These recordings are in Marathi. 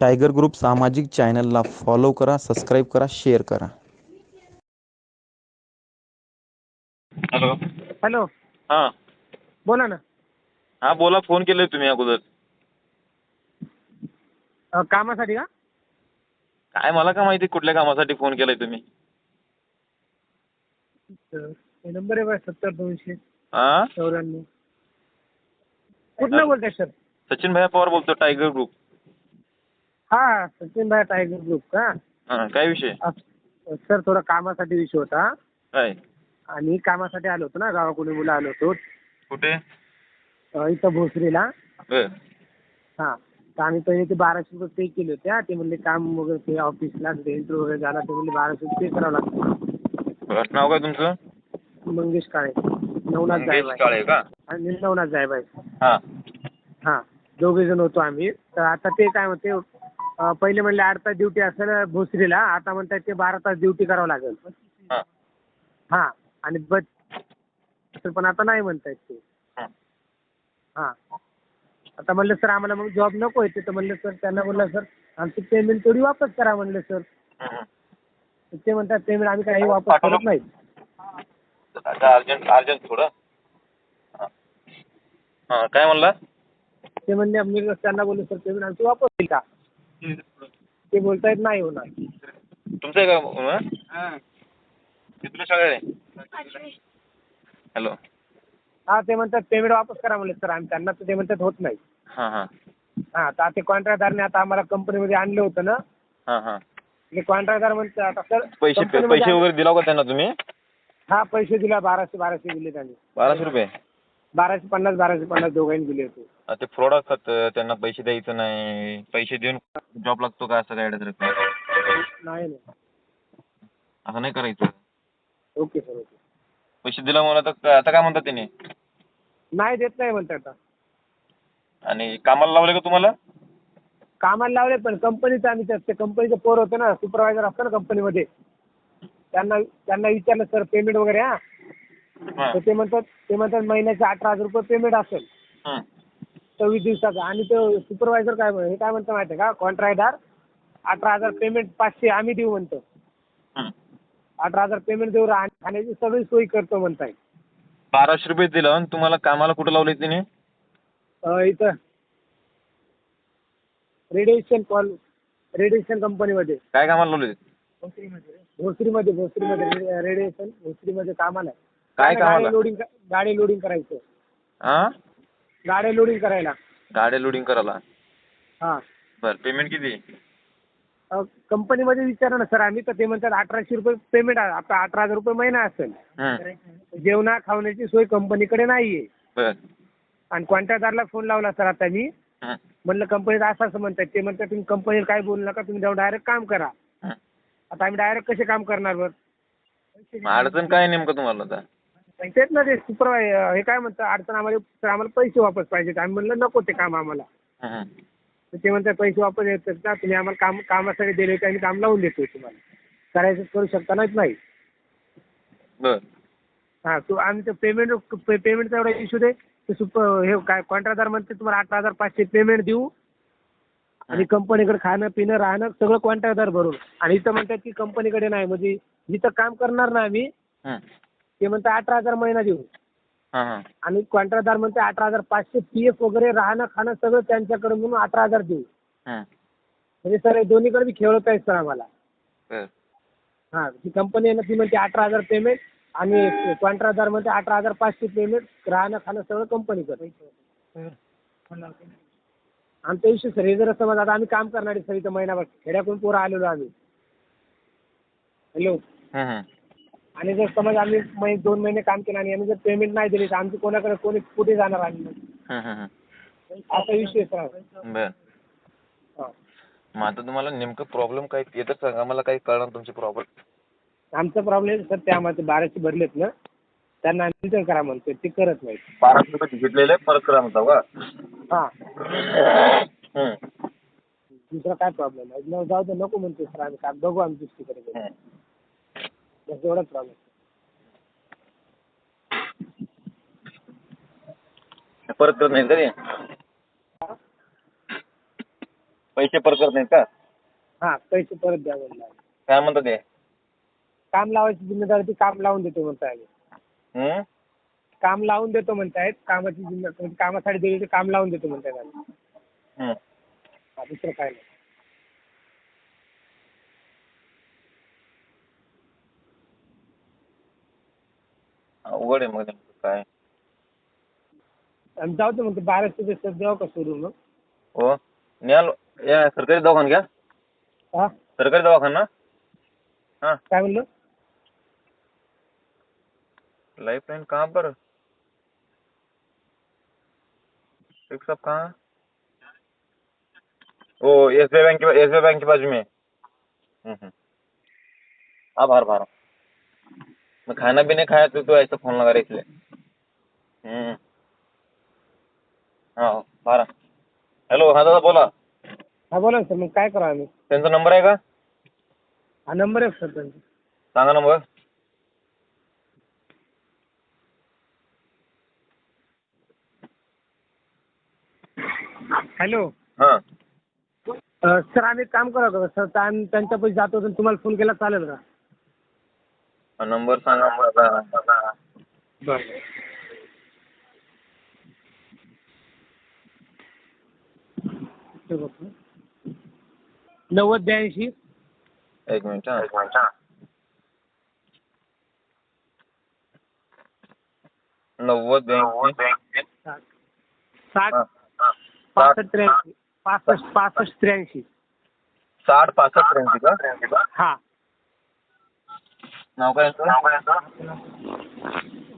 टायगर ग्रुप सामाजिक चॅनलला फॉलो करा सबस्क्राईब करा शेअर करा. हॅलो. हॅलो. हां. बोला ना. हां बोला फोन केले तुम्ही अगोदर. अ, कामासाठी का? काय मला का माहिती कुठल्या कामासाठी फोन केलाय तुम्ही? हे नंबर आहे बघा सत्तर दोनशे. हां चौऱ्याण्णव. कुठलं बोलताय सर? सचिन भैया पवार बोलतो टायगर ग्रुप. हा सचिन भाई टायगर ग्रुप का? हां काय विषय? सर थोडा कामासाठी विषय होता. काय? आणि कामासाठी आलो होतो ना गावाकडून मुलं आलो होतो. कुठे? अ, इथं भोसरीला. बर. हां तर आम्ही पहिले ते बाराशे रुपये पे केले होते हा. ते म्हणले काम वगैरे ते ऑफिसला इंटरव्ह्यू वगैरे झाला ते म्हणले बाराशे रुपये पे करावं लागतं. बर नाव काय तुमचं? मंगेश काळे. नवनाथ मंगेश जायबाई काळे का? आणि नवनाथ जायबाई हां. हां दोघे जण होतो आम्ही. तर आता ते काय म्हणते पहिले म्हणले आठ तास ड्युटी असेल भोसरीला. आता म्हणतात ते बारा तास ड्युटी करावं लागेल. हां. हां. आणि बस पण आता नाही म्हणतायत ते. हां. हां. आता म्हणलं सर आम्हाला मग जॉब नको आहे. तर म्हणलं सर त्यांना म्हणलं सर आमची पेमेंट थोडी वापस करा. म्हणलं सर. ते म्हणतात पेमेंट आम्ही काही वापस करत नाही. आता अर्जंट अर्जंट थोडं. हां. हां काय म्हणला? ते म्हणले मी त्यांना बोललो सर पेमेंट आमची वापस होईल का? ते बोलतायत नाही होणार. तुमचं आहे का हां. शाळा आहे? हॅलो. हां ते म्हणतात पेमेंट वापस करा म्हणले सर. आम्ही त्यांना तर ते म्हणतात होत नाही. हां हां. हां तर आता ते कॉन्ट्रॅक्टदारने आता आम्हाला कंपनीमध्ये आणलं होतं ना? हां हां. कॉन्ट्रॅक्टदार म्हणते आता सर पैसे पैसे वगैरे दिला का त्यांना तुम्ही? हा पैसे दिला बाराशे बाराशे दिले त्यांनी. बाराशे रुपये? बाराशे पन्नास बाराशे पन्नास दोघांनी दिले होते. ते फ्रॉड असतात त्यांना पैसे द्यायचं नाही. पैसे देऊन जॉब लागतो का असं काय नाही. असं नाही करायचं. Okay sir okay. पैसे दिला मला तर आता काय म्हणतात त्याने नाही देत नाही म्हणतात आता. आणि कामाला लावले का तुम्हाला? कामाला लावले पण कंपनीचं आम्ही ते कंपनीचं पोर होतं ना सुपरवायझर असतं ना कंपनीमध्ये. त्यांना त्यांना विचारलं सर पेमेंट वगैरे हा. तर ते म्हणतात ते म्हणतात महिन्याचे अठरा हजार रुपये पेमेंट असेल. सव्वीस दिवसाचं. आणि तो सुपरवायझर काय म्हण- हे काय म्हणतो माहिती आहे का? कॉन्ट्रॅक्टदार अठरा हजार पेमेंट पाचशे आम्ही देऊ म्हणतो. हं. अठरा हजार पेमेंट देऊ आणि खाण्याची सगळी सोयी करतो म्हणताय. बाराशे रुपये दिलं. आणि तुम्हाला कामाला कुठं लावले त्याने अं, इथं. रेडिएशन कॉल रेडिएशन कंपनीमध्ये काय कामाला लावले भोसरीमध्ये. भोसरीमध्ये रेडि- रेडिएशन भोसरीमध्ये कामाला आहे. काय कामाला? गाडी लोडिंग गाडी लोडिंग करायचं. हां गाड्या लोडिंग करायला. गाड्या लोडिंग करायला. हां. बरं पेमेंट किती? अं, कंपनीमध्ये विचारा ना सर आम्ही तर ते म्हणतात अठराशे रुपये पेमेंट आहे. आता अठरा हजार रुपये महिना असेल. हं. जेवणा खावण्याची सोय कंपनीकडे नाही आहे बरं. आणि कॉन्ट्रॅक्टदारला फोन लावला सर आता मी. हं. म्हणलं कंपनीत असं असं म्हणतात. ते म्हणतात तुम्ही कंपनीला काय बोलू नका तुम्ही जाऊन डायरेक्ट काम करा. हं. आता आम्ही डायरेक्ट कसे काम करणार बरं? मग अडचण काय आहे नेमकं तुम्हाला आता? तेच ना ते सुपरवाय हे काय म्हणतं अडचण आम्हाला सर आम्हाला पैसे वापस पाहिजेत आम्ही म्हणलं नको ते काम आम्हाला. हं. तर ते म्हणतात पैसे वापस येतात ना तुम्ही आम्हाला काम कामासाठी दिले होते आम्ही काम लावून देतो तुम्हाला. करायचं करू शकता नाहीत नाही. बरं. हां तो आम्ही ते पेमेंट पेमेंटचा एवढा इश्यू दे. ते सुपर हे काय कॉन्ट्रॅक्टदार म्हणते तुम्हाला अठरा हजार पाचशे पेमेंट देऊ. आणि कंपनीकडे खाणं पिणं राहणं सगळं कॉन्ट्रॅक्टदार भरून. आणि इथं म्हणतात की कंपनीकडे नाही म्हणजे जिथं काम करणार ना आम्ही. हं. ते म्हणतात अठरा हजार महिना देऊ आणि कॉन्ट्रॅक्टदार म्हणते अठरा हजार पाचशे पी एफ वगैरे राहणं खाणं सगळं त्यांच्याकडे म्हणून अठरा हजार देऊ. म्हणजे सर दोन्हीकडे बी खेळवत आहेत सर आम्हाला. हां. ती कंपनी आहे ना ती म्हणते अठरा हजार पेमेंट आणि कॉन्ट्रॅक्टदार म्हणते अठरा हजार पाचशे पेमेंट राहणं खाणं सगळं कंपनीकडे आमचा इश्यू सर हे जर समज आता आम्ही काम करणारे सर इथं महिनाभर. खेड्याकडून पोरं आलेलो आम्ही. हॅलो. आणि जर समज आम्ही मै दोन महिने काम केलं आणि आम्ही जर पेमेंट नाही दिली तर आमची कोणाकडे कोणी कुठे जाणार आम्ही? हं. असा विषय आहे सर. बरं. हां. मग आता तुम्हाला नेमकं प्रॉब्लेम काय येतं सांगा मला काही कळणार तुमची प्रॉब्लेम आमचा प्रॉब्लेम सर त्या आम्हाला ते बाराशे भरलेत ना. त्यांना रिटर्न करा म्हणतो ते करत नाहीत. बाराशे रुपये घेतलेले परत करा म्हणता का? हां. दुसरा काय प्रॉब्लेम आहे? न जाऊ दे नको म्हणतो सर आम्ही काय बघू आम्ही दुसरीकडे हं. बस एवढाच प्रॉब्लेम परत करत नाही कधी पैसे परत करत नाहीत का? हां पैसे परत द्या काय म्हणतात ते? काम लावायची जिम्मेदारी ती काम लावून देतो म्हणताय हं? काम लावून देतो म्हणतायत कामाची जिम्मेदारी म्हणजे कामासाठी दिली ते काम लावून देतो म्हणतायत दुसरं काय नाही. अवघड आहे मग नेमकं काय? आणि जाऊ दे म्हणते बाराशे पेक्षा द्यावं का सोडून मग. हो? न्याल या सरकारी दवाखाना घ्या. हा? सरकारी दवाखाना? हां. काय म्हणलं? लाइफलाइन कहाँ पर? शेख साहब कहाँ? ओ एस बी बैंक के एस बी बैंक के बाजू में. हम्म, हम्म। हाँ बाहर बाहर मैं खाना भी नहीं खाया तो तो ऐसा फोन लगा रहे इसलिए हम्म. हाँ बाहर हॅलो हा दादा बोला. हा बोला ना सर मग काय करा आम्ही? त्यांचा नंबर आहे का? हा नंबर आहे सर त्यांचा. सांगा नंबर हॅलो हां. सर आम्ही एक काम करा का सर आम्ही त्यांच्या पैसे जातो तर तुम्हाला फोन केला चालेल का? नंबर सांगा मला बरं. ते बघतो. नव्वद ब्याऐंशी. एक मिनिट हां. नव्वद ब्याऐंशी. साठ. साठ. हां. पासष्ट त्र्याऐंशी. पासष्ट पासष्ट त्र्याऐंशी. साठ पासष्ट त्र्याऐंशी का? हा. नाव काय?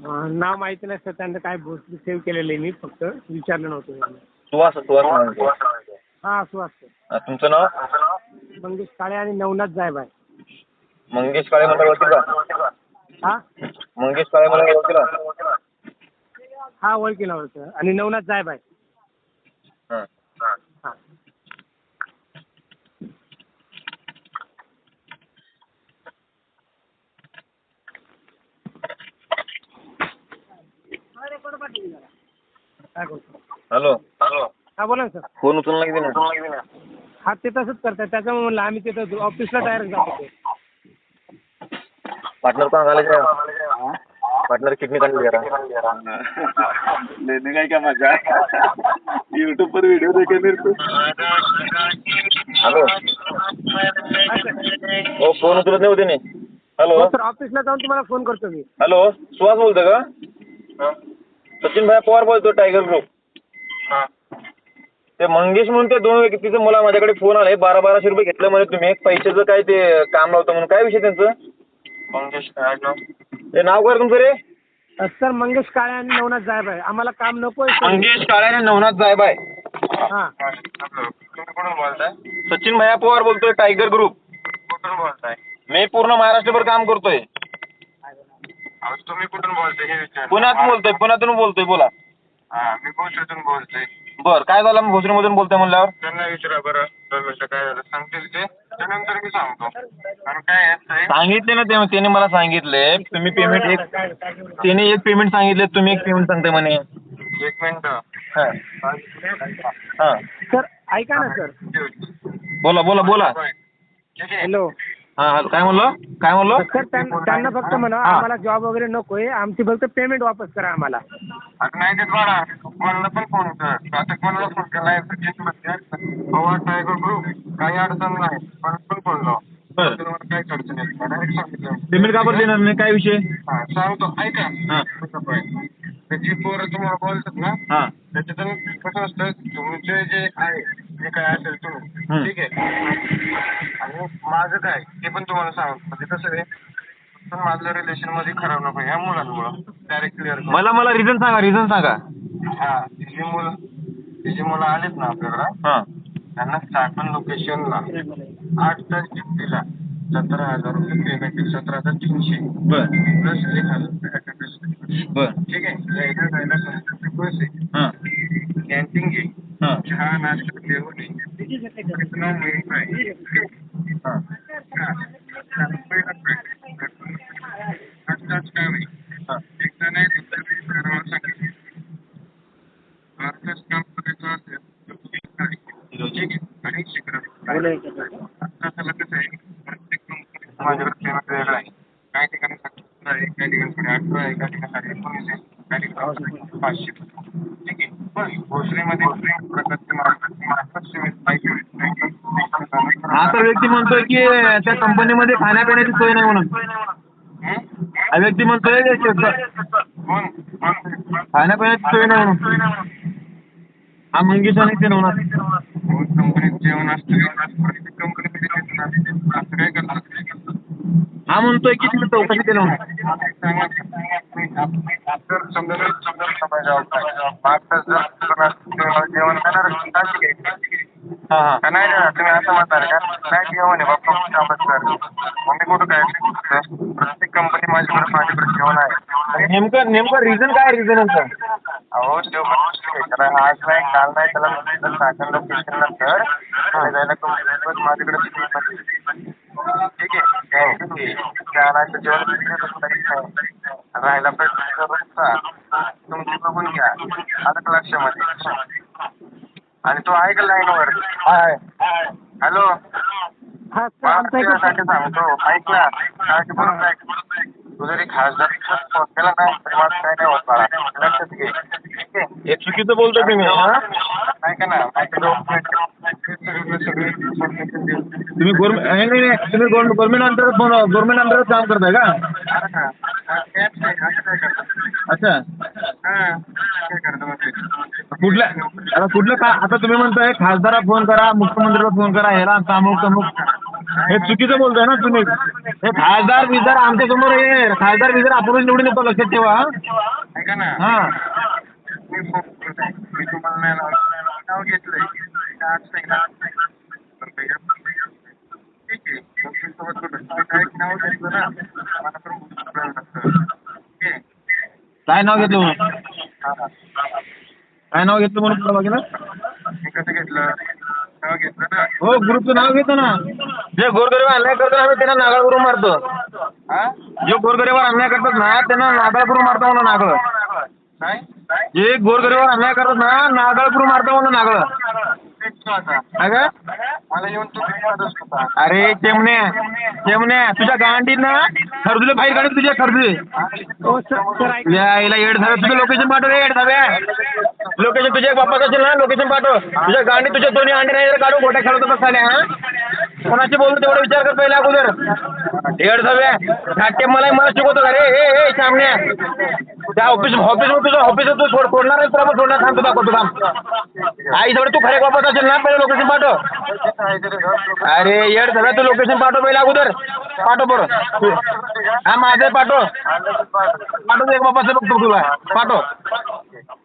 अं, नाव माहिती नाही सर त्यांचं काय सेव्ह केलेलं आहे मी फक्त विचारलं नव्हतं त्यांना. सुहास सुहास. हा हा, तुमचं नाव? मंगेश काळे आणि नवनाथ जायबाय मंगेश काळे मला ओळखी का? हा? मंगेश काळे मला ओळखी का? हा ओळखीला ओळख आणि नवनाथ जायबाय हां हा काय करतो हॅलो हॅलो हा बोला ना सर. फोन उचलला की नाही हा ते तसंच करतात त्याच्यामुळे म्हणलं आम्ही तिथं ऑफिसला डायरेक्ट जातो. पार्टनर कहाँ काले जाए पार्टनर किडनी काढली जरा. लेने का क्या मजा? है यूट्यूब पर वीडियो देखे मेरे को हॅलो. ओ फोन उचलत नाही होते नाही हॅलो. हो सर ऑफिसला जाऊन तुम्हाला फोन करतो मी. हॅलो सुहास बोलतो का? सचिन भाई पवार बोलतो टायगर ग्रुप ते मंगेश म्हणून ते दोन व्यक्तीचं मला माझ्याकडे फोन आले बारा बाराशे रुपये घेतलं म्हणे तुम्ही. पैशाचं काय ते काम लावतं म्हणून. काय विषय त्यांचं? मंगेश काय नाव? ते नाव काय रे तुमचं रे? सर मंगेश काळे आणि नवनाथ जायबाय आम्हाला काम नको आहे मंगेश काळे आणि नवनाथ जायबाय हा. तुम्ही कुठून बोलताय? सचिन भैया पवार बोलतोय टायगर ग्रुप. कुठून बोलताय? मी पूर्ण महाराष्ट्रभर काम करतोय. अहो, तुम्ही कुठून बोलताय हे विचार. पुण्यातून बोलतोय पुण्यातून बोलतोय बोला. हा मी बोलतोय. बर काय झालं? मग भोसरीमधून बोलतोय म्हणल्यावर? त्यांना विचारा बरं दोन मिनिटं काय झालं? सांगतील ते. त्यानंतर मी सांगतो. कारण काय आहे साहेब, सांगितले ना ते त्याने मला सांगितले. तुम्ही पेमेंट एक त्याने एक पेमेंट सांगितले तुम्ही एक पेमेंट सांगते म्हणे. एक मिनिट. हा. हा. सर ऐका ना सर. बोला बोला बोला. ठीक आहे. हॅलो. हा हा, काय म्हणलं? काय म्हणलं? सर त्यां- त्यांना फक्त म्हणा हा. आम्हाला जॉब वगैरे नकोय आमची फक्त पेमेंट वापस करा आम्हाला. आता नाही देत बाळा. कोणाला पण फोन कर आता कोणाला फोन केलाय पवार टायगर ग्रुप काही अडचण नाही. पण पण फोन लाव. बरं. तुम्हाला काही अडचण येत नाही डायरेक्ट सांगितलं. पेमेंट का बरं देणार नाही? काय विषय? हा सांगतो. ऐका. हा. कसं त्याची पोरं तुम्हाला बोलतात ना हा. त्याच्यातून कसं असतं तुमचे जे आहे जे काय असेल तुम्ही. ठीक आहे. आणि माझं काय ते पण तुम्हाला सांगतो. म्हणजे कसं आहे पण माझं रिलेशनमध्ये खराब नको ह्या मुलांमुळं. डायरेक्ट क्लिअर मला मला रिझन सांगा रिझन सांगा. हा ती जी मुलं ती जी मुलं आलेत ना आपल्याकडं हा. त्यांना स्टार्टन लोकेशनला आठ तास ड्युटीला सतरा हजार रुपये पेमेंट आहे. सतरा हजार तीनशे. बर. प्लस एक हजार. बर. ठीक आहे? यायला जायला पंचवीस पैसे हा. कॅन्टीन घे. हा. चहा नाश्ता जेवण इतना मिळत आहे हा आत्ताच काम आहे हा एकदा नाही दुसऱ्या वेळी करावं सांगितलं आत्ताच काम करायचं असेल तर तुम्ही काय ठीक आहे आणि शिकरा बोला एकदा. त्याला कसं आहे प्रत्येक कंपनी माझ्याकडे पेमेंट वेगळं आहे काही ठिकाणी सत्तर आहे काही ठिकाणी साडे अठरा आहे काही ठिकाणी साडे एकोणीस आहे काही ठिकाणी पाचशे ठीक तर व्यक्ती म्हणतोय की त्या कंपनीमध्ये खाण्यापिण्याची सोय नाही म्हणून. हा व्यक्ती म्हणतोय खाण्यापिण्याची सोय नाही म्हणून. हा मंगेश आणि ते नवनाथ कंपनीत जेवण असतं असं काय करतात? हा म्हणतोय की तुम्ही चौकशी केलं म्हणून. नाही तुम्ही असं म्हणणार का? नाही जेवण आहे बाप्पा खूप मग मी कुठं काय प्रत्येक कंपनी माझ्याकडे माझ्याकडे जेवण आहे. नेमकं नेमकं रिझन काय रिझन अहो त्याला आज नाही काल नाही त्याला टाकून लोकेशन नंतर माझ्याकडे राहायला तुमची बघून घ्या. आता लक्षामध्ये. आणि तो आहे का हॅलो. हा आमचा एक साठी सांगतो ऐक ना काय ते बोलून ऐक तू जरी खासदार केला ना तरी माझं काय नाही होत बाळा. लक्षात घे. ठीक आहे? हे चुकीचं बोलतोय तुम्ही हा ऐका ना माझे डॉक्युमेंट सगळे सगळे information देऊ. तुम्ही गव्हर्नमेंट नाही नाही नाही. तुम्ही गव्हर्नमेंट अंतर्गत गव्हर्नमेंट अंतर्गत काम करताय का? अच्छा? कुठल्या आता कुठलं का आता तुम्ही म्हणताय खासदारा फोन करा मुख्यमंत्र्याला फोन करा ह्याला अमुक तमुक हे चुकीचं बोलताय ना तुम्ही हे खासदार बिजदार आमच्यासमोर हे खासदार बिजदार आपण निवडून येतो लक्षात ठेवा हा. ऐका ना हा मी तुम्हाला नाव घेतलंय काय अडचण आहे ना? तर ते- ठीक आहे काय नाव घेतलं ना मला पण खूप प्रॉब्लेम नसतं. ठीक आहे काय नाव घेतलं म्हणून? हा, हा. काय नाव घेतलं म्हणून तुला बघितलं मी कसं घेतलं? नाव घेतलं ना? हो ग्रुपचं नाव घेतो ना. जे गोरगरीब अन्याय करतात आम्ही त्यांना नागाळ करून मारतो. हा? जे गोरगरीबावर अन्याय करतात ना त्यांना नागाळ करून मारतो म्हणून नागळ. काय जे गोरगरीबावर अन्याय करतात ना नागाळ करून मारतो म्हणून नागळ. तेच आता. का? मला येऊन तू भेटतच होता अरे चेमण्या चेमण्या तुझ्या गांडीत ना खरजुले बाहेर काढत तुझ्या ऐक. यायला येड झालं. तुझं लोकेशन पाठव रे येड धाब्या लोकेशन तुझ्या बाप्पाचं असेल ना लोकेशन पाठव. तुझ्या गांडी तुझ्या दोन्ही अंडे नाही काढून गोट्या खेळत बसायला हा? कोणाची बोलतो तेवढा विचार कर पहिला अगोदर. येड धाब्या नाट्य मला मला शिकवतो का रे? हे हे सामन्या त्या ऑफिस ऑफिस तुझं ऑफिस तू सोड सोडणार आहे तुला पण सोडणार थांब तू दाखवतो थांब. आई जवळ तू खरे बापात असेल ना पहिले लोकेशन पाठव. अरे येड झाला तू लोकेशन पाठव पहिला अगोदर. पाठव बरं. हा माझं पाठव. पाठव एक बापाचं बघतो तुला. पाठव.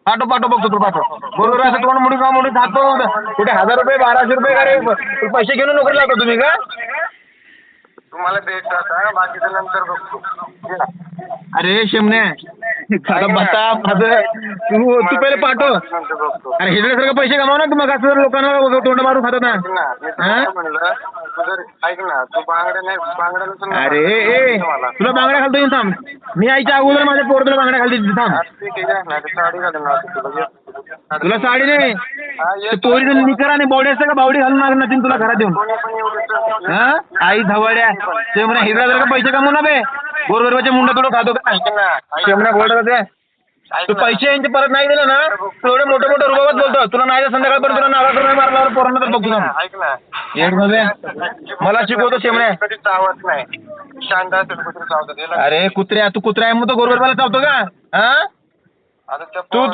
पाठव पाठव बघतो तुला पाठव. बरोबर असं तुम्हाला मुडी का मुडी खातो. कुठे हजार रुपये बाराशे रुपये का रे? पैसे घेऊन नोकरी लागतो तुम्ही का? तुम्हाला भेटत बाकीचं नंतर बघतो. अरे शेमण्या बता तू तू पहिले पाठव. अरे हिरड्यासारखं पैसे कमाव ना तुम्हाला कसं लोकांना तोंड मारून खातात ना. हा? तू ऐक तू बांगड्या नाही बांगड्या अरे ए. तुला बांगड्या घालतो येऊन थांब. मी आईच्या अगोदर माझ्या पोर तुला बांगड्या घालते थांब. ते साडी घालून तुला साडी नाही. ते पोरीचं निकर आणि बावडी असतं का? बावडी घालून मागणार नसेल तुला घरात येऊन. हा? आई धवड्या. ते म्हणा का पैसे कमवू ना बे. गोरगरबाचे मुंडा थोडं खातो का? ऐक ना ऐक शेमण्या गोड ते ऐक तू ना. पैसे यांचे परत नाही दिले ना तू एवढे मोठे मोठे रुबाबात बोलतो. तुला नाही तर संध्याकाळपर्यंत तुला नागा करून मारल्यावर पोरांना तर बघतो थांब. ऐक ना येड भव्या. मला शिकवतो शेमण्या. कधी चावत नाही. शांत असेल कुठे चावतात. याला अरे कुत्र्या तू कुत्र्या आहे मग तो गोरगरबाला चावतो का? हा? आता त्या तू